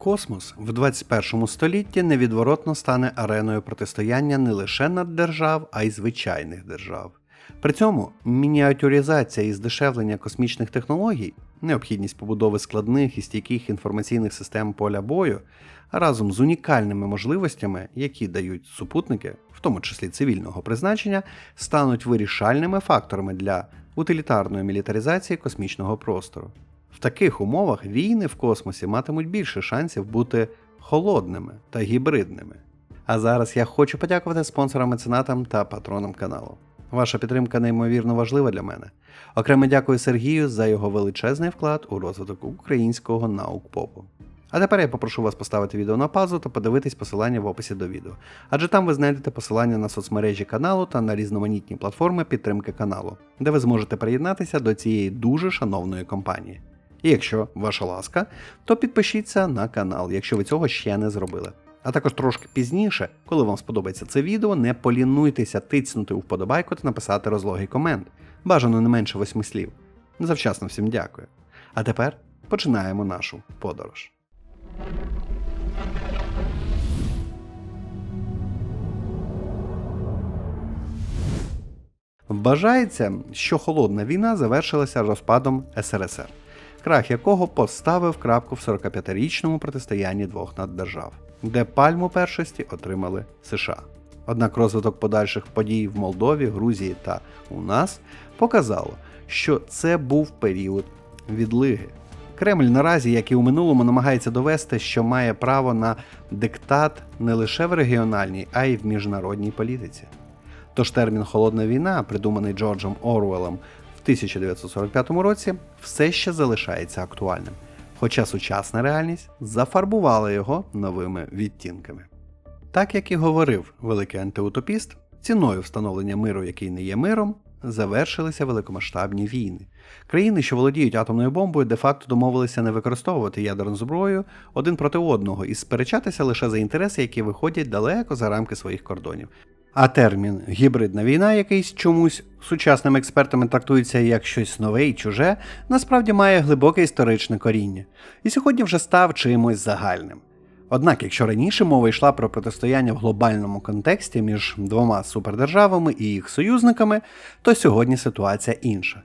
Космос в 21 столітті невідворотно стане ареною протистояння не лише наддержав, а й звичайних держав. При цьому мініатюризація і здешевлення космічних технологій, необхідність побудови складних і стійких інформаційних систем поля бою разом з унікальними можливостями, які дають супутники, в тому числі цивільного призначення, стануть вирішальними факторами для утилітарної мілітаризації космічного простору. Таких умовах війни в космосі матимуть більше шансів бути холодними та гібридними. А зараз я хочу подякувати спонсорам, меценатам та патронам каналу. Ваша підтримка неймовірно важлива для мене. Окремо дякую Сергію за його величезний вклад у розвиток українського наукпопу. А тепер я попрошу вас поставити відео на паузу та подивитись посилання в описі до відео, адже там ви знайдете посилання на соцмережі каналу та на різноманітні платформи підтримки каналу, де ви зможете приєднатися до цієї дуже шановної компанії. І якщо ваша ласка, то підпишіться на канал, якщо ви цього ще не зробили. А також трошки пізніше, коли вам сподобається це відео, не полінуйтеся тицнути у вподобайку та написати розлогий комент. Бажано не менше восьми слів. Завчасно всім дякую. А тепер починаємо нашу подорож. Вважається, що холодна війна завершилася розпадом СРСР, крах якого поставив крапку в 45-річному протистоянні двох наддержав, де пальму першості отримали США. Однак розвиток подальших подій в Молдові, Грузії та у нас показало, що це був період відлиги. Кремль наразі, як і у минулому, намагається довести, що має право на диктат не лише в регіональній, а й в міжнародній політиці. Тож термін холодна війна, придуманий Джорджем Оруелом в 1945 році, все ще залишається актуальним, хоча сучасна реальність зафарбувала його новими відтінками. Так як і говорив великий антиутопіст, ціною встановлення миру, який не є миром, завершилися великомасштабні війни. Країни, що володіють атомною бомбою, де-факто домовилися не використовувати ядерну зброю один проти одного і сперечатися лише за інтереси, які виходять далеко за рамки своїх кордонів. А термін гібридна війна, якийсь чомусь сучасними експертами трактується як щось нове і чуже, насправді має глибоке історичне коріння, і сьогодні вже став чимось загальним. Однак, якщо раніше мова йшла про протистояння в глобальному контексті між двома супердержавами і їх союзниками, то сьогодні ситуація інша.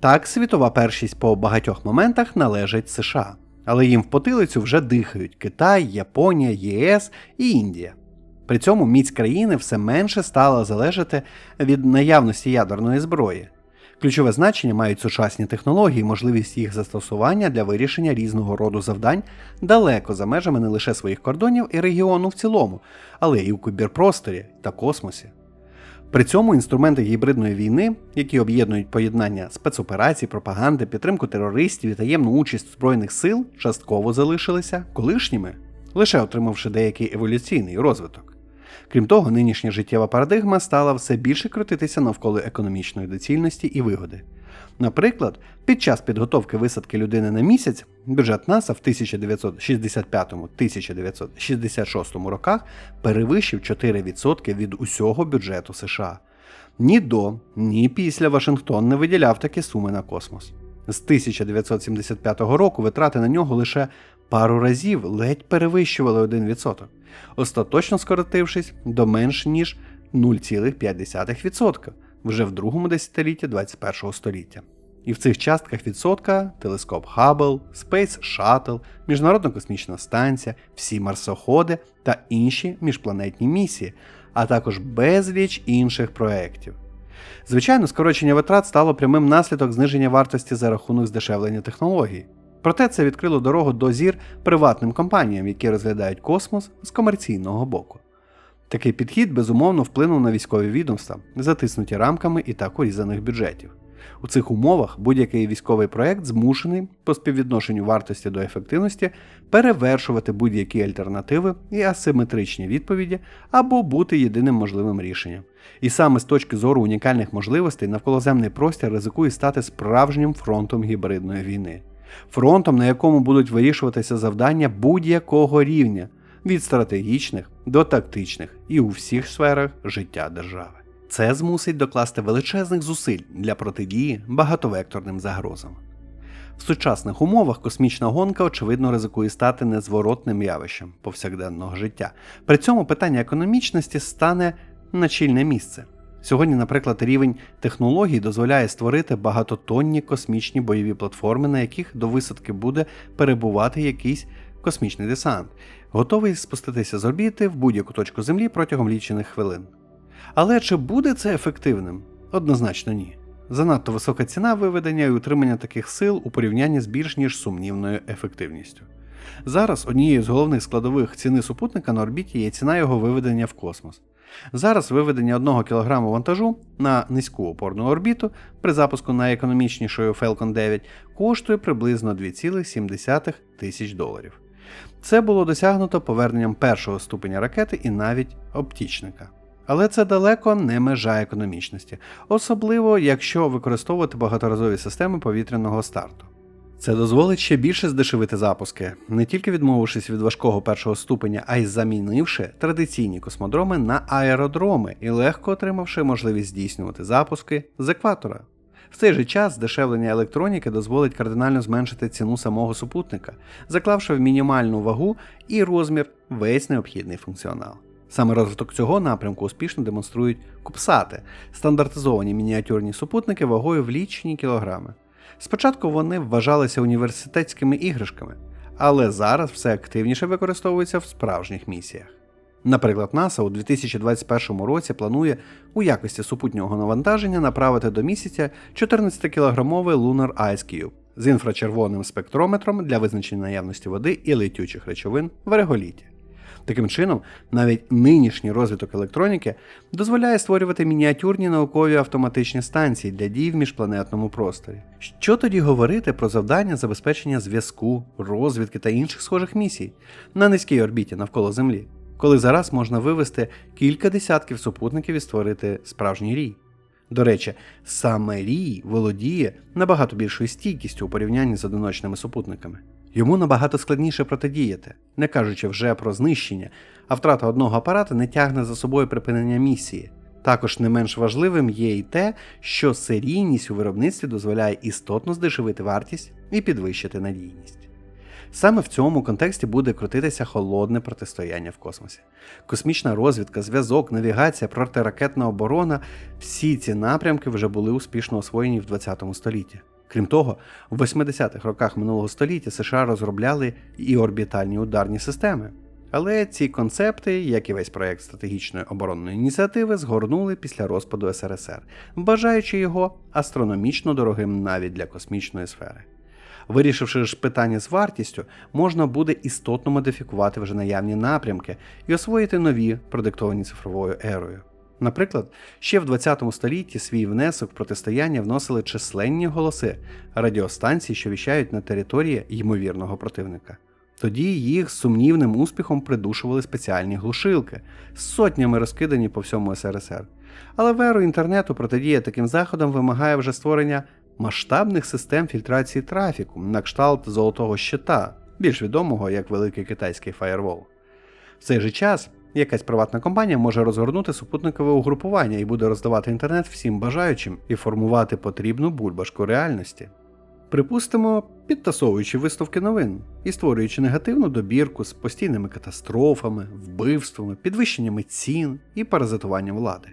Так, світова першість по багатьох моментах належить США, але їм в потилицю вже дихають Китай, Японія, ЄС і Індія. При цьому міць країни все менше стала залежати від наявності ядерної зброї. Ключове значення мають сучасні технології, можливість їх застосування для вирішення різного роду завдань далеко за межами не лише своїх кордонів і регіону в цілому, але і в кіберпросторі та космосі. При цьому інструменти гібридної війни, які об'єднують поєднання спецоперацій, пропаганди, підтримку терористів і таємну участь Збройних сил, частково залишилися колишніми, лише отримавши деякий еволюційний розвиток. Крім того, нинішня життєва парадигма стала все більше крутитися навколо економічної доцільності і вигоди. Наприклад, під час підготовки висадки людини на місяць бюджет НАСА в 1965-1966 роках перевищив 4% від усього бюджету США. Ні до, ні після Вашингтон не виділяв такі суми на космос. З 1975 року витрати на нього лише пару разів ледь перевищували 1%, остаточно скоротившись до менш ніж 0,5% вже в другому десятилітті 21 століття. І в цих частках відсотка телескоп Хаббл, Space Shuttle, Міжнародна космічна станція, всі марсоходи та інші міжпланетні місії, а також безліч інших проєктів. Звичайно, скорочення витрат стало прямим наслідок зниження вартості за рахунок здешевлення технологій. Проте це відкрило дорогу до зір приватним компаніям, які розглядають космос з комерційного боку. Такий підхід безумовно вплинув на військові відомства, затиснуті рамками і так урізаних бюджетів. У цих умовах будь-який військовий проект змушений по співвідношенню вартості до ефективності перевершувати будь-які альтернативи і асиметричні відповіді або бути єдиним можливим рішенням. І саме з точки зору унікальних можливостей навколоземний простір ризикує стати справжнім фронтом гібридної війни, фронтом, на якому будуть вирішуватися завдання будь-якого рівня від стратегічних до тактичних і у всіх сферах життя держави. Це змусить докласти величезних зусиль для протидії багатовекторним загрозам. В сучасних умовах космічна гонка, очевидно, ризикує стати незворотним явищем повсякденного життя. При цьому питання економічності стане на чільне місце. Сьогодні, наприклад, рівень технологій дозволяє створити багатотонні космічні бойові платформи, на яких до висадки буде перебувати якийсь космічний десант, готовий спуститися з орбіти в будь-яку точку Землі протягом лічених хвилин. Але чи буде це ефективним? Однозначно ні. Занадто висока ціна виведення і утримання таких сил у порівнянні з більш ніж сумнівною ефективністю. Зараз однією з головних складових ціни супутника на орбіті є ціна його виведення в космос. Зараз виведення 1 кг вантажу на низьку опорну орбіту при запуску найекономічнішої Falcon 9 коштує приблизно 2,7 тисяч доларів. Це було досягнуто поверненням першого ступеня ракети і навіть оптічника. Але це далеко не межа економічності, особливо якщо використовувати багаторазові системи повітряного старту. Це дозволить ще більше здешевити запуски, не тільки відмовившись від важкого першого ступеня, а й замінивши традиційні космодроми на аеродроми і легко отримавши можливість здійснювати запуски з екватора. В цей же час здешевлення електроніки дозволить кардинально зменшити ціну самого супутника, заклавши в мінімальну вагу і розмір весь необхідний функціонал. Саме розвиток цього напрямку успішно демонструють купсати стандартизовані мініатюрні супутники вагою в лічені кілограми. Спочатку вони вважалися університетськими іграшками, але зараз все активніше використовується в справжніх місіях. Наприклад, НАСА у 2021 році планує у якості супутнього навантаження направити до місяця 14-кілограмовий Lunar Ice Cube з інфрачервоним спектрометром для визначення наявності води і летючих речовин в реголіті. Таким чином, навіть нинішній розвиток електроніки дозволяє створювати мініатюрні наукові автоматичні станції для дій в міжпланетному просторі. Що тоді говорити про завдання забезпечення зв'язку, розвідки та інших схожих місій на низькій орбіті навколо Землі, коли зараз можна вивести кілька десятків супутників і створити справжній рій? До речі, саме рій володіє набагато більшою стійкістю у порівнянні з одиночними супутниками. Йому набагато складніше протидіяти, не кажучи вже про знищення, а втрата одного апарата не тягне за собою припинення місії. Також не менш важливим є і те, що серійність у виробництві дозволяє істотно здешевити вартість і підвищити надійність. Саме в цьому контексті буде крутитися холодне протистояння в космосі. Космічна розвідка, зв'язок, навігація, протиракетна оборона всі ці напрямки вже були успішно освоєні в 20 столітті. Крім того, в 80-х роках минулого століття США розробляли і орбітальні ударні системи. Але ці концепти, як і весь проект стратегічної оборонної ініціативи, згорнули після розпаду СРСР, вважаючи його астрономічно дорогим навіть для космічної сфери. Вирішивши ж питання з вартістю, можна буде істотно модифікувати вже наявні напрямки і освоїти нові, продиктовані цифровою ерою. Наприклад, ще в 20 столітті свій внесок в протистояння вносили численні голоси радіостанцій, що віщають на території ймовірного противника. Тоді їх сумнівним успіхом придушували спеціальні глушилки, сотнями розкидані по всьому СРСР. Але в еру інтернету протидія таким заходам вимагає вже створення масштабних систем фільтрації трафіку на кшталт золотого щита, більш відомого як великий китайський фаєрвол. В цей же час якась приватна компанія може розгорнути супутникове угрупування і буде роздавати інтернет всім бажаючим і формувати потрібну бульбашку реальності. Припустимо, підтасовуючи виставки новин і створюючи негативну добірку з постійними катастрофами, вбивствами, підвищеннями цін і паразитуванням влади.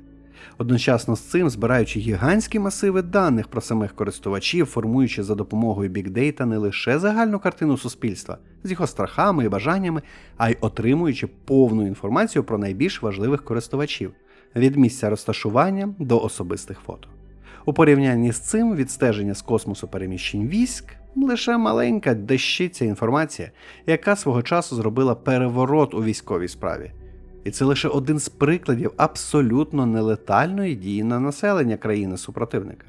Одночасно з цим збираючи гігантські масиви даних про самих користувачів, формуючи за допомогою бікдейта не лише загальну картину суспільства з його страхами і бажаннями, а й отримуючи повну інформацію про найбільш важливих користувачів від місця розташування до особистих фото. У порівнянні з цим відстеження з космосу переміщень військ лише маленька дещиця інформація, яка свого часу зробила переворот у військовій справі. І це лише один з прикладів абсолютно нелетальної дії на населення країни супротивника.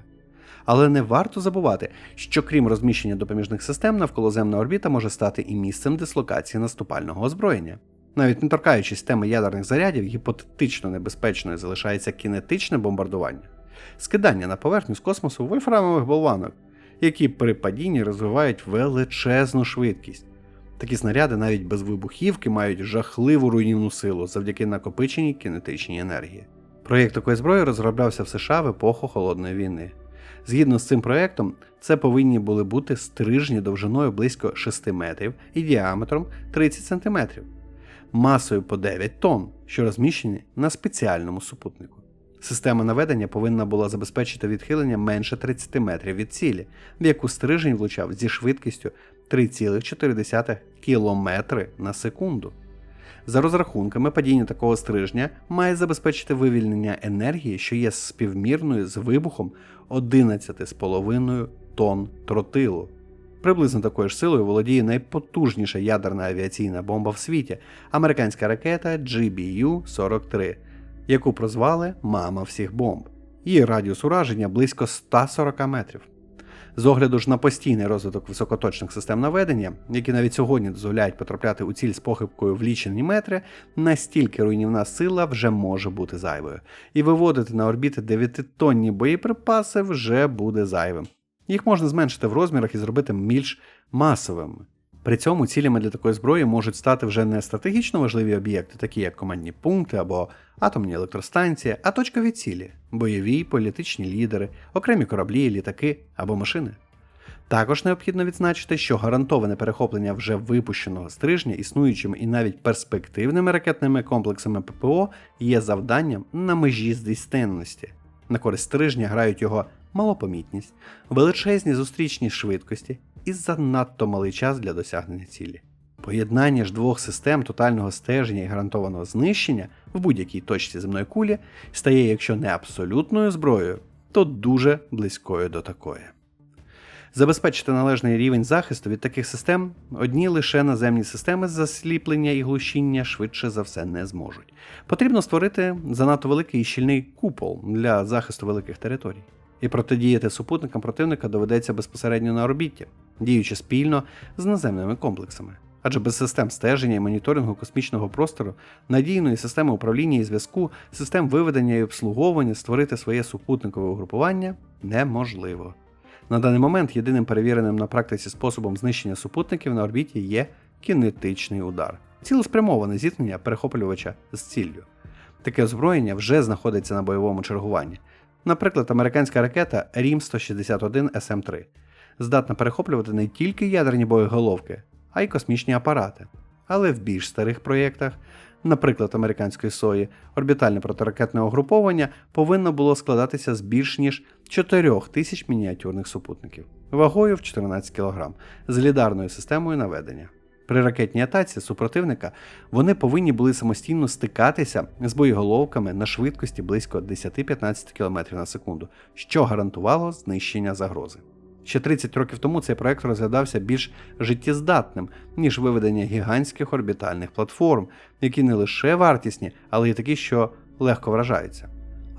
Але не варто забувати, що крім розміщення допоміжних систем, навколоземна орбіта може стати і місцем дислокації наступального озброєння. Навіть не торкаючись теми ядерних зарядів, гіпотетично небезпечною залишається кінетичне бомбардування, скидання на поверхню з космосу вольфрамових болванок, які при падінні розвивають величезну швидкість. Такі снаряди навіть без вибухівки мають жахливу руйнівну силу завдяки накопиченій кінетичній енергії. Проєкт такої зброї розроблявся в США в епоху Холодної війни. Згідно з цим проектом, це повинні були бути стрижні довжиною близько 6 метрів і діаметром 30 см, масою по 9 тонн, що розміщені на спеціальному супутнику. Система наведення повинна була забезпечити відхилення менше 30 метрів від цілі, в яку стрижень влучав зі швидкістю 3,4 км на секунду. За розрахунками, падіння такого стрижня має забезпечити вивільнення енергії, що є співмірною з вибухом 11,5 тонн тротилу. Приблизно такою ж силою володіє найпотужніша ядерна авіаційна бомба в світі американська ракета GBU-43, яку прозвали Мама всіх бомб. Її радіус ураження близько 140 метрів. З огляду ж на постійний розвиток високоточних систем наведення, які навіть сьогодні дозволяють потрапляти у ціль з похибкою в лічені метри, настільки руйнівна сила вже може бути зайвою, і виводити на орбіти 9-тонні боєприпаси вже буде зайвим. Їх можна зменшити в розмірах і зробити більш масовими. При цьому цілями для такої зброї можуть стати вже не стратегічно важливі об'єкти, такі як командні пункти або атомні електростанції, а точкові цілі бойові, політичні лідери, окремі кораблі, літаки або машини. Також необхідно відзначити, що гарантоване перехоплення вже випущеного стрижня існуючими і навіть перспективними ракетними комплексами ППО є завданням на межі здійсненності. На користь стрижня грають його малопомітність, величезні зустрічні швидкості і занадто малий час для досягнення цілі. Поєднання ж двох систем тотального стеження і гарантованого знищення в будь-якій точці земної кулі стає, якщо не абсолютною зброєю, то дуже близькою до такої. Забезпечити належний рівень захисту від таких систем одні лише наземні системи засліплення і глушіння швидше за все не зможуть. Потрібно створити занадто великий і щільний купол для захисту великих територій. І протидіяти супутникам противника доведеться безпосередньо на орбіті, діючи спільно з наземними комплексами. Адже без систем стеження і моніторингу космічного простору, надійної системи управління і зв'язку, систем виведення і обслуговування створити своє супутникове угрупування неможливо. На даний момент єдиним перевіреним на практиці способом знищення супутників на орбіті є кінетичний удар, цілеспрямоване зіткнення перехоплювача з ціллю. Таке озброєння вже знаходиться на бойовому чергуванні. Наприклад, американська ракета рім 161 SM3 здатна перехоплювати не тільки ядерні боєголовки, а й космічні апарати. Але в більш старих проєктах, наприклад, американської сої, орбітальне протиракетне угруповання повинно було складатися з більш ніж 4 тисяч мініатюрних супутників, вагою в 14 кг, з лідарною системою наведення. При ракетній атаці супротивника вони повинні були самостійно стикатися з боєголовками на швидкості близько 10-15 км на секунду, що гарантувало знищення загрози. Ще 30 років тому цей проект розглядався більш життєздатним, ніж виведення гігантських орбітальних платформ, які не лише вартісні, але й такі, що легко вражаються.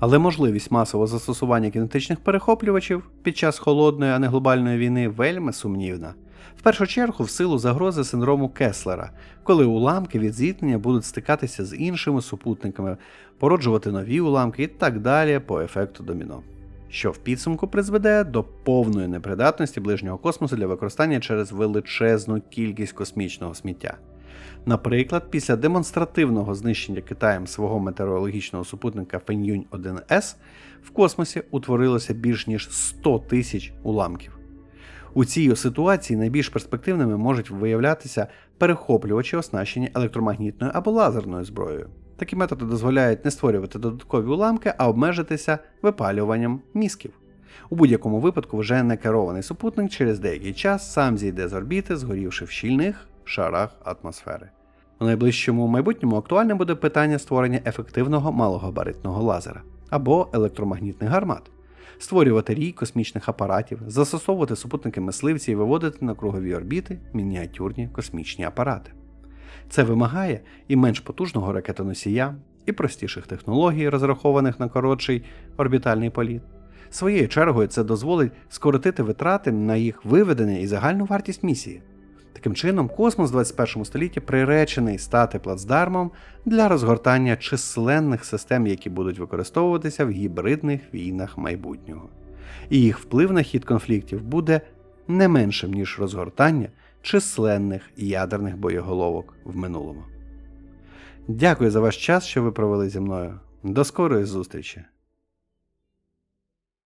Але можливість масового застосування кінетичних перехоплювачів під час холодної, а не глобальної війни вельми сумнівна. В першу чергу в силу загрози синдрому Кеслера, коли уламки від зіткнення будуть стикатися з іншими супутниками, породжувати нові уламки і так далі по ефекту доміно що в підсумку призведе до повної непридатності ближнього космосу для використання через величезну кількість космічного сміття. Наприклад, після демонстративного знищення Китаєм свого метеорологічного супутника Фенюнь 1С в космосі утворилося більш ніж 100 тисяч уламків. У цій ситуації найбільш перспективними можуть виявлятися перехоплювачі, оснащені електромагнітною або лазерною зброєю. Такі методи дозволяють не створювати додаткові уламки, а обмежитися випалюванням мізків. У будь-якому випадку вже не керований супутник через деякий час сам зійде з орбіти, згорівши в щільних шарах атмосфери. У найближчому майбутньому актуальним буде питання створення ефективного малогабаритного лазера або електромагнітних гармат, створювати рій космічних апаратів, застосовувати супутники мисливці і виводити на кругові орбіти мініатюрні космічні апарати. Це вимагає і менш потужного ракетоносія, і простіших технологій, розрахованих на коротший орбітальний політ. Своєю чергою це дозволить скоротити витрати на їх виведення і загальну вартість місії. Таким чином, космос в 21 столітті приречений стати плацдармом для розгортання численних систем, які будуть використовуватися в гібридних війнах майбутнього. І їх вплив на хід конфліктів буде не меншим, ніж розгортання численних ядерних боєголовок в минулому. Дякую за ваш час, що ви провели зі мною. До скорої зустрічі!